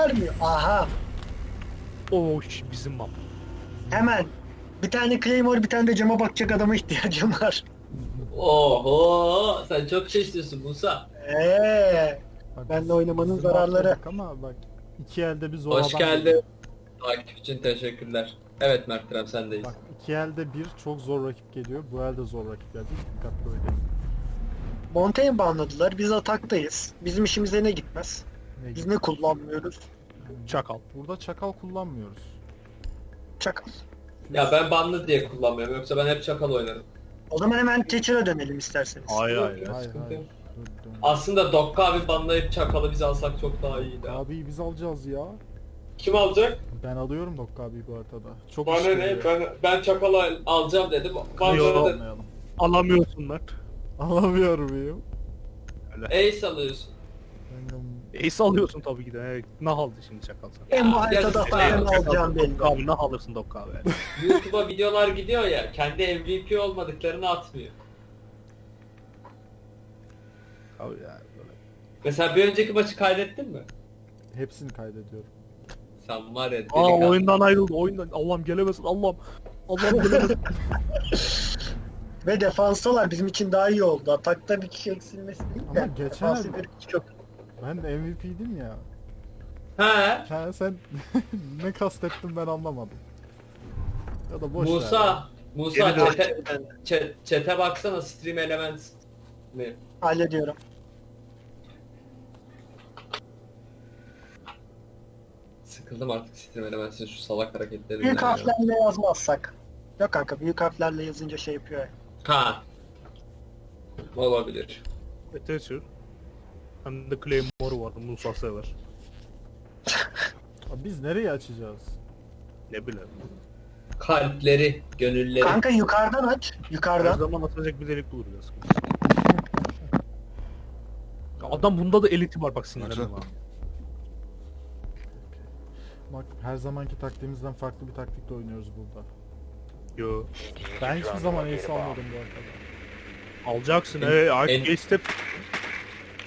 vermiyor. Aha. O iş bizim map. Hemen. Bir tane Claymore bir tane de cama bakacak adama ihtiyacım var. Oho sen çok şey istiyorsun Musa. Eee. Bak, Ben de oynamanın bizim zararları. atladık Ama bak iki elde bir zor Hoş adam geldin. geliyor. Takip için teşekkürler. Evet Mert İrem sendeyiz. Bak iki elde bir çok zor rakip geliyor. Bu elde zor rakip geldi. Dikkatli oynayın. Montaigne banladılar. Biz ataktayız. Bizim işimize ne gitmez? Ne Biz gibi? ne kullanmıyoruz? Çakal. Burada çakal kullanmıyoruz. Çakal. Ya ben banlı diye kullanmıyorum yoksa ben hep çakal oynarım. O zaman hemen Thatcher'a dönelim isterseniz. Hayır hayır. Hayır sıkıntı hayır. yok. Dur, dur. Aslında Dokka abi banlayıp çakalı biz alsak çok daha iyiydi. abi. Abi biz alacağız ya. Kim alacak? Ben alıyorum Dokka abi bu haritada. Çok Bana iş ne? Ben, ben çakalı al- alacağım dedim. Yok. Banladı. Almayalım. Alamıyorsun Mert. Alamıyorum muyum? Ace alıyorsun. Ben de- Ace alıyorsun tabii ki de. Evet, Nah aldı şimdi çakal sen. En bu haritada falan ya, alacağım belli. Abi nah alırsın Dokka abi. YouTube'a videolar gidiyor ya kendi MVP olmadıklarını atmıyor. Abi ya böyle. Mesela bir önceki maçı kaydettin mi? Hepsini kaydediyorum. Sen var ya Aa delikanlı. oyundan ayrıldı oyundan. Allah'ım gelemesin Allah'ım. Allah'ım gelemesin. Ve defanstalar bizim için daha iyi oldu. Atakta bir kişi eksilmesi değil Ama de. geçen defansta el- bir kişi çok. Ben MVP'dim ya. He. Ha, sen ne kastettin ben anlamadım. Ya da boş ver. Musa. Musa Geri dön. çete, çe- çete baksana Stream Elements mi? Hallediyorum. Sıkıldım artık Stream Elements'in şu salak hareketlerinden. Büyük ya. harflerle yazmazsak. Yok kanka büyük harflerle yazınca şey yapıyor. ya. Ha. Olabilir. Thatcher. Hem de Claymore vardı Musa sever. Abi biz nereye açacağız? Ne bileyim. Kalpleri, gönülleri. Kanka yukarıdan aç. Her Yukarıdan. zaman atacak bir delik bulur biraz. Ya Adam bunda da eliti var bak sinirlendim ha. Bak her zamanki taktiğimizden farklı bir taktikle oynuyoruz burada. Yo. Ben hiçbir zaman ace almadım bu arada. Alacaksın. En- artık en- step.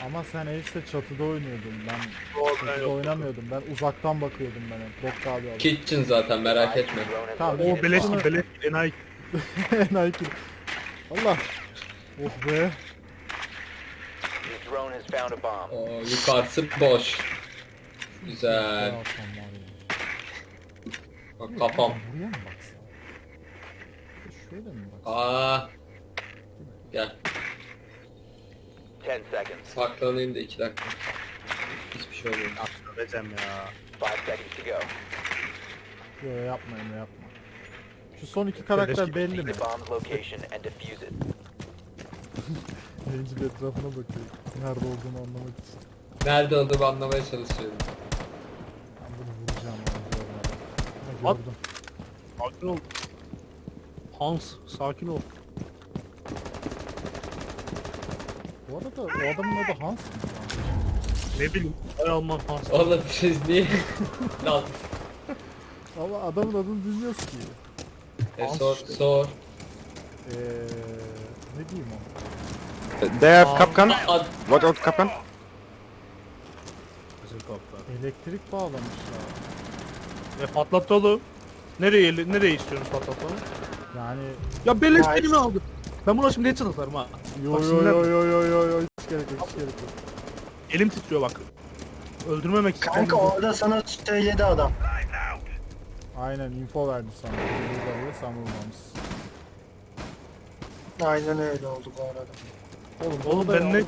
Ama sen ace'de çatıda oynuyordun. Ben Doğru, ben çatıda oynamıyordum. Ben uzaktan bakıyordum ben hep. Dokka abi aldım. Kitchen zaten merak etme. Tamam. O beleş beleş enayi. Enayi kill. Allah. Oh be. Your drone has found a bomb. Oo, yukarısı boş. Güzel. Ya, tamam var ya. Bak kafam. Buraya mı baksam? Şöyle mi baksam? Aa. Gel. 10 seconds. Saklanayım da iki dakika. Hiçbir şey olmuyor. Recem ya. 5 seconds to go. Yo yapma Emre yapma. Şu son iki karakter belli mi? The bomb's location and defuse it. Yayıncı bir etrafına bakıyor. Nerede olduğunu anlamak için. Nerede olduğumu anlamaya çalışıyorum. Ben bunu vuracağım At. gördüm. Sakin ol. Hans sakin ol. Bu arada o adamın adı Hans mı? Ne bileyim. Ay Alman Hans. Oğlum siz niye? Lan. Ama adamın adını bilmiyoruz ki. E, sor sor. Eee ne diyeyim ona? They have Kapkan. Ad, Watch out, Kapkan. Bizim kaptan. Elektrik bağlamışlar. E patlatalım. Nereye nereye istiyorsunuz patlatalım? Yani Ya beleş Nice. beni mi aldı? Ben buna şimdi atarım ha. yo Bak yo yo yo yo yo yo hiç gerek yok hiç gerek yok. Elim titriyor bak. Öldürmemek için. Kanka orada sana söyledi adam. Aynen info verdi sana. Burada sen vurmamışsın. Aynen öyle oldu bu arada. Oğlum, Oğlum ben ne-. Ace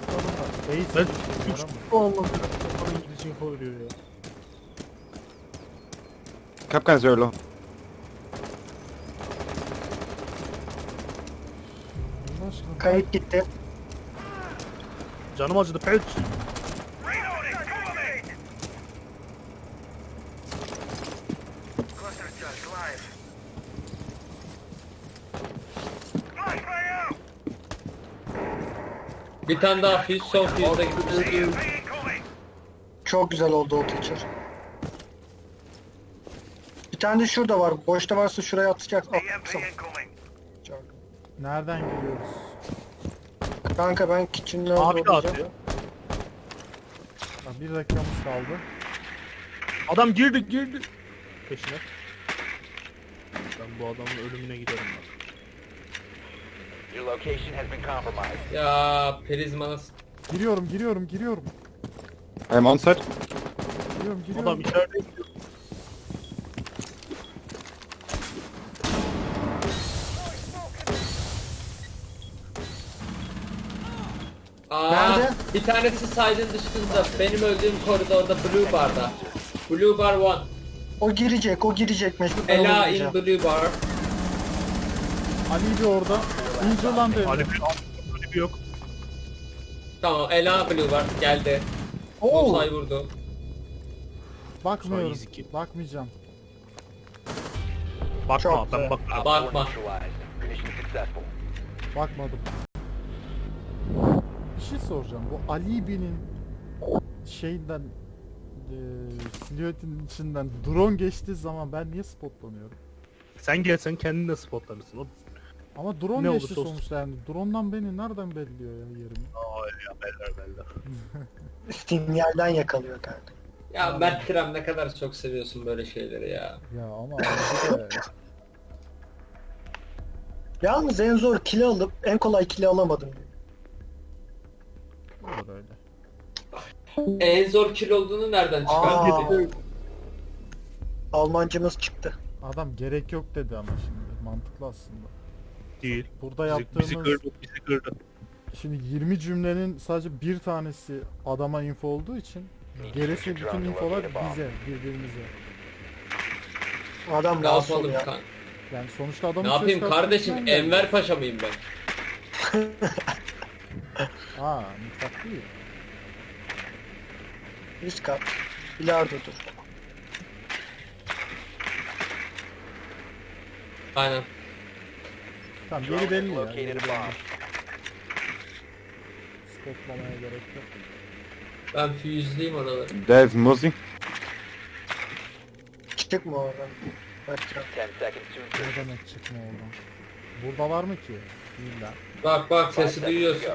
Ben şey üç. Allah Bana İngilizce info veriyor ya. Kapkan is Kayıt gitti. Canım acıdı peç. bir tane daha son füze'de gitmiş. Çok güzel oldu o Thatcher. Bir tane de şurada var. Boşta varsa şuraya atacak. Atsam. Nereden geliyoruz? Kanka ben kitchen'ın Abi orada de olacağım. atıyor. Ha, bir dakikamız kaldı. Adam girdi girdi. Peşine. Ben bu adamın ölümüne giderim bak. Your location has been compromised. Ya Prizma'nın Giriyorum giriyorum giriyorum. I'm on site. Giriyorum giriyorum. Adam içeride gidiyor. Bir tanesi side'ın dışında. Benim öldüğüm koridorda Blue Bar'da. Blue Bar 1. O girecek, o girecek mecbur. ben Ela in. Blue Bar. Ali bir orada. İncelandı. Ali bir Ali bir yok. Tamam Ela Blue Bar geldi. Oo, Bullseye vurdu. Bakmıyorum. Bakmayacağım. Bakma Çok ben güzel. Bakma. 4 neutralized. Mission successful. Bakmadım. Bir şey soracağım. Bu Ali B'nin şeyden eee silüetin içinden drone geçtiği zaman ben niye spotlanıyorum? Sen gelsen kendin de spotlanırsın oğlum. Ama drone Ne geçti olursa olsun. sonuçta yani. Drone'dan beni nereden belliyor ya yerimi? Aa ya beller beller. sinyalden yakalıyor kanka. Ya Mert Krem ne kadar çok seviyorsun böyle şeyleri ya. Ya ama de Yalnız en zor kili alıp en kolay kili alamadım. Olur öyle. En zor kill olduğunu nereden Aa, çıkardın? Almancımız çıktı. Adam gerek yok dedi ama şimdi. Mantıklı aslında. Değil. Burada Bizi, yaptığımız bizi kırdı, bizi kırdı. şimdi 20 cümlenin sadece bir tanesi adama info olduğu için gerisi bütün infolar bize, birbirimize. Adam Ne rahatsız yapalım oluyor. kan? Yani sonuçta adamın Ne yapayım kardeşim? kalitesinden. Enver Paşa mıyım ben? Aa, mutfak değil. Üst kat. Bilardodur. Aynen. Tamam yeri belli ya. Yeri belli. gerek yok. Ben füyüzleyeyim oraları. Muzi. Çıktık mı oradan? Bakacağım. 10 seconds to Ne demek çıkma oradan? Buradalar mı ki? Değiller. Bak bak 5 sesi duyuyorsun.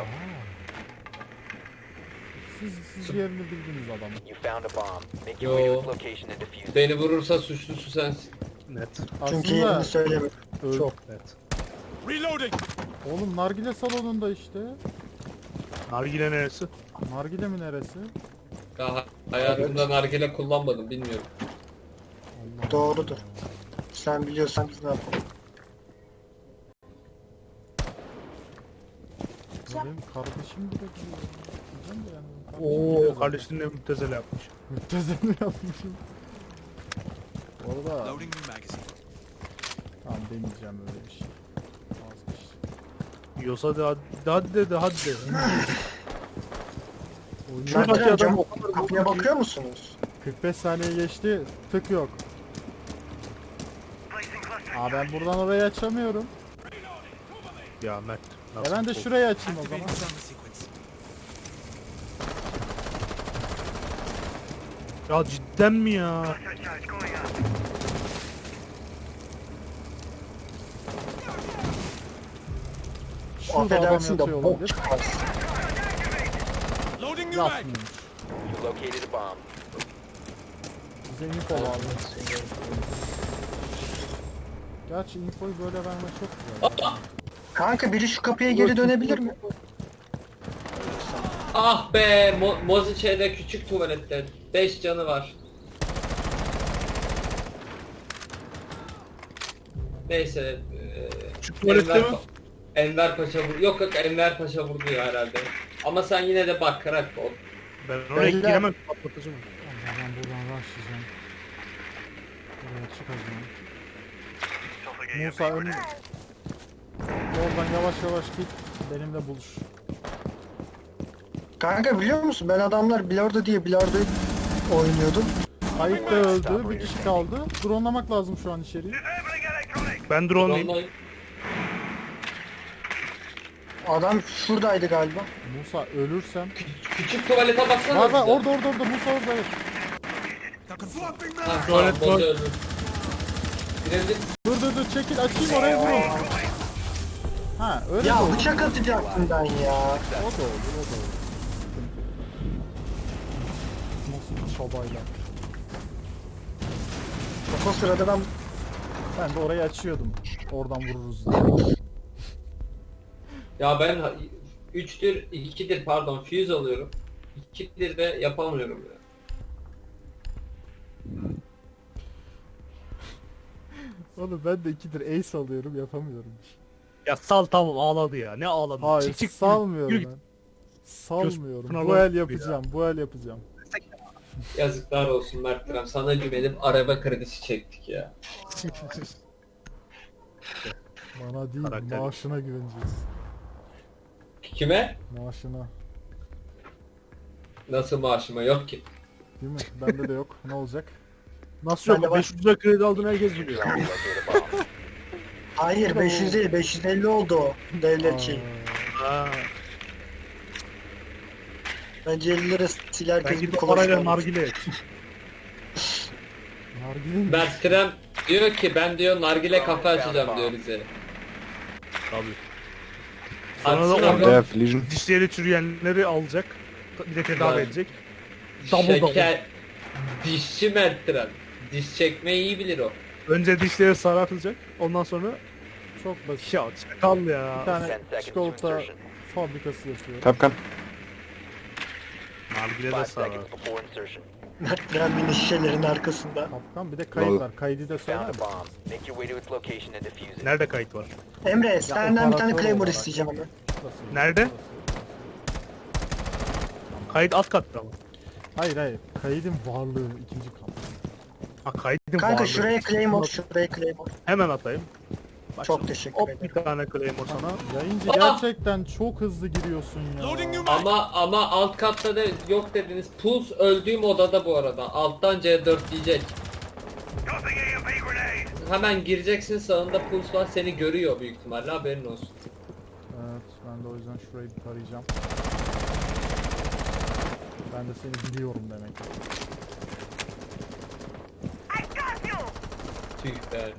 Siz, siz yerini bildiniz adamı. You found a bomb. Make your way to Yo. its location and defuse. Beni vurursa suçlusu sensin. Net. Çünkü yerini Aslında söylemedim. öl- Çok. Net. Oğlum nargile salonunda işte. Nargile neresi? Nargile mi neresi? Daha hayatımda nargile kullanmadım bilmiyorum. Allah Doğrudur. Sen biliyorsan biz ne yapalım? Ya Benim kardeşim bile biliyor. Diyeceğim de yani. kardeşim Oo biliyor zaten. kardeşin ne müptezel yapmış. Müptezel mi yapmışım? Orada Loading new magazine. tamam demeyeceğim öyle bir şey. Vazgeçtim. Yiyorsa da hadi, dedi. Oynuyor. Şuradaki Mertcan, adam cam- o kadar kapıya ki- bakıyor musunuz? 45 saniye geçti. Tık yok. Aa ben buradan orayı açamıyorum. Ya Mert. E ben de şurayı açayım o zaman. Activating Ya cidden mi ya? Şurada adam Affedersin de yatıyor bok olabilir. çıkmaz. Loading new mag. Yatmıyormuş. You located a bomb. Bize info lazım. Gerçi infoyu böyle vermek çok güzel. Kanka biri şu kapıya geri dönebilir mi? Ah be Mo Moziçe'de küçük tuvalette 5 canı var. Neyse. tuvalette Enver, mi? Enver Paşa vur. Yok yok Enver Paşa vurdu ya herhalde. Ama sen yine de bak karak ol. Ben oraya Beyler- giremem. Patlatacağım. Allah ben buradan rushlayacağım. Buraya çıkacağım. Musa önüm. Oradan yavaş yavaş git. Benimle buluş. Kanka biliyor musun ben adamlar bilardo diye bilardo oynuyordum. Ayıp da öldü. Bir kişi kaldı. Dronelamak lazım şu an içeriği. Ben drone'layım. Adam şuradaydı galiba. Musa ölürsem. küçük tuvalete baksana. Var var orada orada orada Musa orada evet. Ha, Tuvalet. Girebilir. Dur dur dur çekil açayım oraya vurun. Ha öyle Ya bıçak atacaktım ben ya. O da olur o da olur. Bir çabayla. O sırada ben Ben de orayı açıyordum. Oradan vururuz diye. Ya ben 3'tür 2'dir pardon fuse alıyorum. 2'dir de yapamıyorum ya. Oğlum ben de ikidir ace alıyorum yapamıyorum. Ya sal tamam ağladı ya. Ne ağladı? Hayır Çık, çık, salmıyorum yürü. ben. Salmıyorum. Bu el gibi ya. yapacağım. Bu el yapacağım. Yazıklar olsun Mert. Sana güvenip araba kredisi çektik ya. Bana değil Karakter. maaşına güveneceğiz. Kime? Maaşına. Nasıl maaşıma yok ki. Değil mi? Bende de yok. Ne olacak? Nasıl Ben de yok? var. 500 lira kredi aldın herkes biliyor. Hayır 500 değil 550 oldu o devlet şey. Ha, Bence 50 lira sil herkes ben bir gidip parayla nargile et. Nargile mi? Krem diyor ki ben diyor nargile kafe açacağım diyor bize. Tabii. Sonra da Açsın Legion. dişleri çürüyenleri alacak. Bir de tedavi Evet. edecek. Double double. Şeker. Dişçi Krem. Diş çekmeyi iyi bilir o. Önce dişleri sarartılacak. Ondan sonra Çok basit. ya çakal Bir ya. tane 10 seconds to çikolata insertion. fabrikası yapıyor. Tapkan. Nargile de 5 sarar. seconds before insertion. Gremlin şişelerin arkasında. Kapkan bir de kayıt var. Kaydı da söyler misin? Nerede kayıt var? Emre senden bir tane operatör Claymore olarak. isteyeceğim ama. Nerede? Kayıt alt katta mı? Hayır hayır. Kaydın varlığı ikinci kat. Ha kaydın Kanka varlığı. şuraya Claymore, şuraya Claymore. Hemen atayım. Bak Çok şimdi. teşekkür Hop ederim. bir tane claymore sana. Yayıncı Aa! gerçekten çok hızlı giriyorsun ya. Ama ama alt katta da yok dediniz. Puls öldüğüm odada bu arada. Alttan C4 diyecek. Hemen gireceksin sağında puls var seni görüyor büyük ihtimalle haberin olsun. Evet ben de o yüzden şurayı bir tarayacağım. Ben de seni biliyorum demek. Tüh be.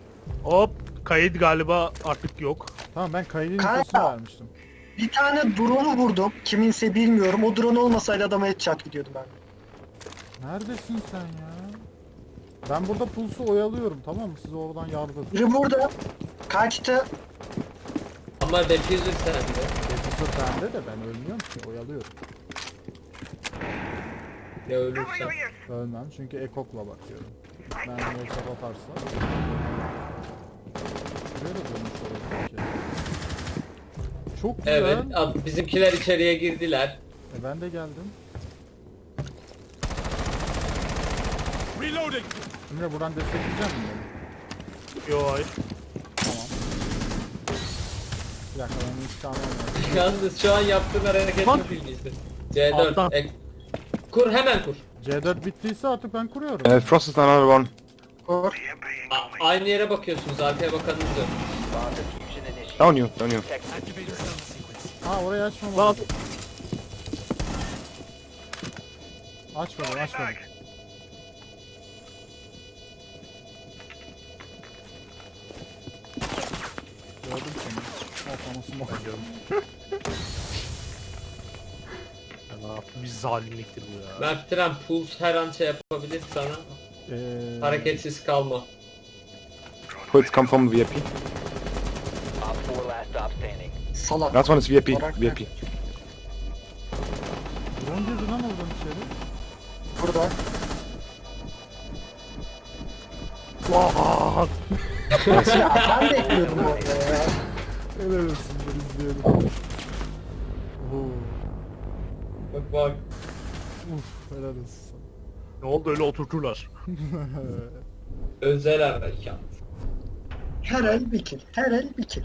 Hop kayıt galiba artık yok. Tamam ben kaydın Kanka. infosunu vermiştim. Bir tane drone'u vurdum. Kiminse bilmiyorum. O drone olmasaydı adama headshot gidiyordum ben. Neredesin sen ya? Ben burada pulsu oyalıyorum tamam mı? Siz oradan yardım. Biri burada. Kaçtı. Ama diffuser sende. Defusör bende de ben ölmüyorum ki oyalıyorum. Ya ölürsen. Ölmem çünkü ekokla bakıyorum. Ben yoksa batarsa. Böyle dönmüş olabilir ki. Çok güzel. Evet ab- bizimkiler içeriye girdiler. E ben de geldim. Reloading. Emre buradan destekleyecek misin beni? Yo hayır. Tamam. Bir dakika ben intikamı alıyorum. Yalnız şu an yaptığın hareket Lan. çok ilginçti. C4 Alttan. ek. Kur hemen kur. C4 bittiyse artık ben kuruyorum. Uh, Frost is another one. Kor. A- aynı yere bakıyorsunuz arkaya bakanınız yok. Down you, down you. Ha orayı açmam Lan lazım. Açmadım açmadım. Gördüm seni. Atlamasını bakıyorum. Ya ne yaptı? Bir zalimliktir bu ya. Mert Tren Puls her an şey yapabilir sana. Ee, Hareketsiz kalma. Bullets come from VIP. Salak. Last one is VIP. VIP. Drone girdi lan oradan içeri. Burada. Vaaat! ya ben bekliyordum orada ya. Helal olsun ben izliyorum. Oo, Bak bak. uf helal olsun. Ne oldu öyle oturturlar. Özel harekat. Her el bir kill. Her el bir kill.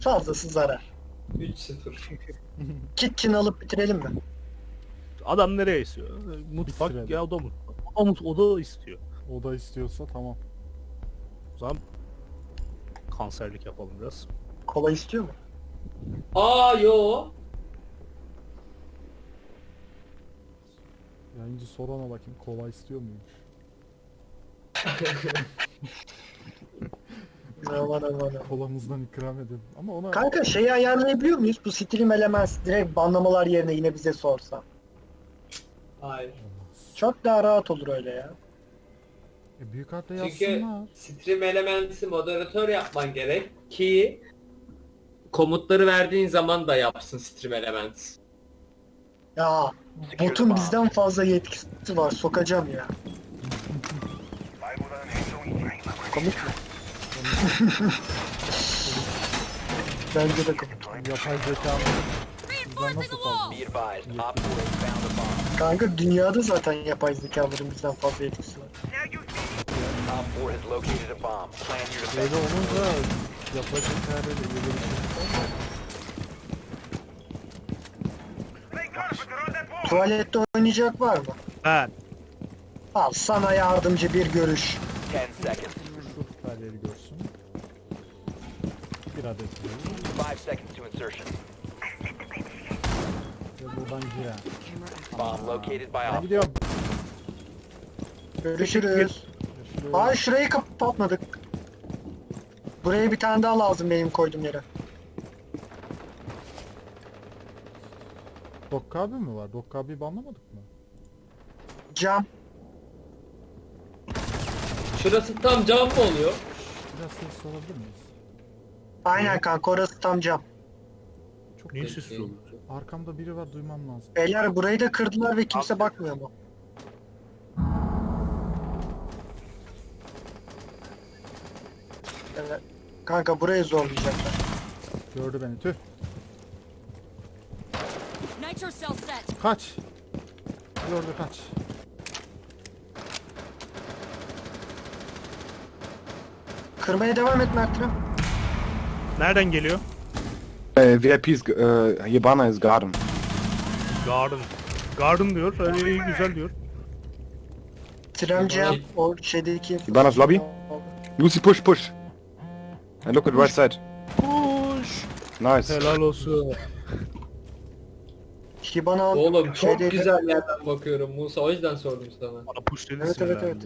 Fazlası zarar. 3-0. Kitchen alıp bitirelim mi? Adam nereye istiyor? Mutfak Bitirelim. ya oda mı? O, mut- o da istiyor. o da istiyorsa tamam. O zaman kanserlik yapalım biraz. Kola istiyor mu? Aa yo. Yayıncı sorana bakayım kola istiyor muymuş? Aman aman. Kolamızdan ikram edin. Ama ona Kanka şeyi ayarlayabiliyor muyuz? Bu Stream Elements direkt banlamalar yerine yine bize sorsa. Hayır. Çok daha rahat olur öyle ya. E, Büyük harfle Çünkü yazsınlar. stream element'i moderatör yapman gerek ki komutları verdiğin zaman da yapsın stream element. Ya botun bizden fazla yetkisi var. Sokacağım ya. Komik mi? Bence de komik. Yapay zeka bizden nasıl fazla? Be advised, Op 4 has found a bomb. Kanka dünyada zaten yapay zekaların bizden fazla yetkisi var. Op 4 has located a bomb. Plan your Böyle defense. olunca yapay zeka ile ilgili bir şey. Tuvalette oynayacak var mı? Ben. Al sana yardımcı bir görüş. 10 seconds. Şu. Diyor. 5 seconds to insertion. Ve buradan girer. Bomb located by Ben Op gidiyorum. Görüşürüz. Görüşürüz. Ay şurayı kapatmadık. Buraya bir tane daha lazım benim koyduğum yere. Dokka abi mi var? Dokka abi banlamadık mı? Cam. Şurası tam cam mı oluyor? Biraz ses sorabilir miyiz? Aynen kanka orası tam cam. Çok Niye sessiz olur? Arkamda biri var duymam lazım. Beyler burayı da kırdılar ve kimse bakmıyor mu? Evet. Kanka burayı zorlayacaklar. Gördü beni tüh. Nitro cell set. Kaç. Gördü kaç. Kırmaya devam et Mert'im. Nereden geliyor? Uh, VIP's uh, Hibana is garden. Garden. Garden diyor. Öyle iyi güzel diyor. Tren cam o şeydeki... Hibana's lobby. Lucy push push. And look at right side. Push. Nice. Helal olsun. Hibana Oğlum çok şeydeki- güzel yerden bakıyorum Musa o yüzden sordum sana. Bana push dedin Evet, evet, evet.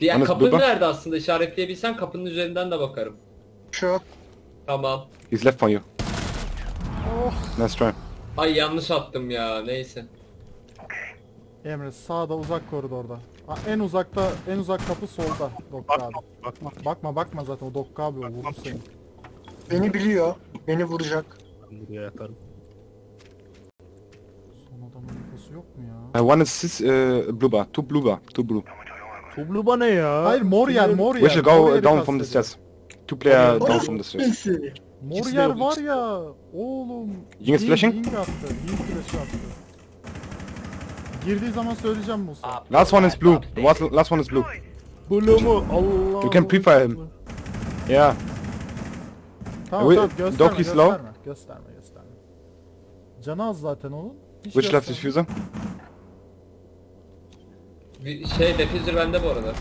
Diğer Yalnız kapı dur bak. nerede aslında işaretleyebilsen kapının üzerinden de bakarım. Şu. Tamam. He's left for you. Nice try. Ay yanlış attım ya neyse. Emre sağda uzak koridorda. Ha, en uzakta en uzak kapı solda Dokka abi. Bakma bakma. Bakma zaten o Dokka abi o vurur seni. Beni biliyor. Beni vuracak. Ben buraya yatarım. Son adamın infosu yok mu ya? One is sis, uh, blue bar. Two blue bar. Two blue. Tublu ne ya? Hayır mor yer mor yer. We should Mor go yeri uh, down from the kastediyor. stairs. Two player Oraya- down from the stairs. Neyse. Mor yer var ya. Oğlum. Ying is flashing? Ying attı. Ying flash'ı attı. Girdiği zaman söyleyeceğim Musa. Last one is blue. last, last one is blue. Blue mu? Allah. You can pre-fire him. Yeah. Tamam We- tamam gösterme Doc is gösterme. Gösterme gösterme. Canı az zaten onun. Hiç Which left gösterme. diffuser? Bir şey diffuser bende bu arada.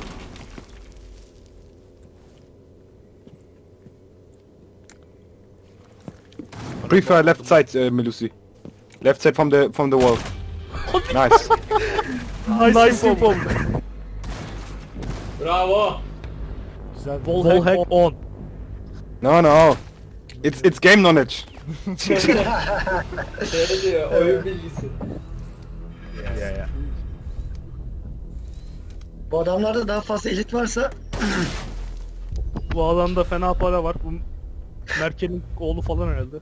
Pre-fire left side, uh, Melusi. Left side from the from the wall. nice. Nice info. Bravo. Güzel. Wall hack on. No, no. It's it's game knowledge. Şey diyor oyun bilgisi. Ya ya. Bu adamlarda daha fazla elit varsa Bu alanda fena para var. Bu Merkel'in oğlu falan herhalde.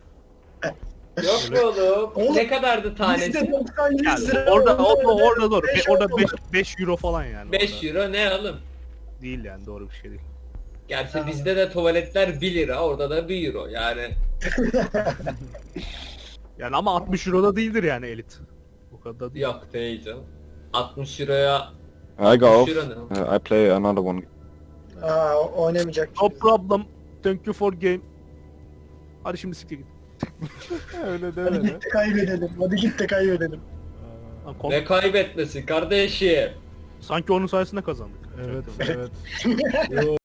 Yok be oğlum. Oğlum, Ne kadardı tanesi? %90 100 Yani lira. orada orada orada doğru. beş Be- orada oldu. 5 5 euro falan yani. 5 orada. euro ne oğlum? Değil yani doğru bir şey değil. Gerçi bizde de tuvaletler 1 lira orada da 1 euro yani. Yani ama 60 euro da değildir yani elit. Bu kadar da değil. Yok değil canım. 60 euroya I go off. Uh, I play another one. Aa, oynamayacak. No problem. Thank you for game. Hadi şimdi siktir git. Öyle Hadi deme de. git de kaybedelim. Hadi git de kaybedelim. Lan kom- ne kaybetmesi kardeşim. Sanki onun sayesinde kazandık. Evet Evet. evet.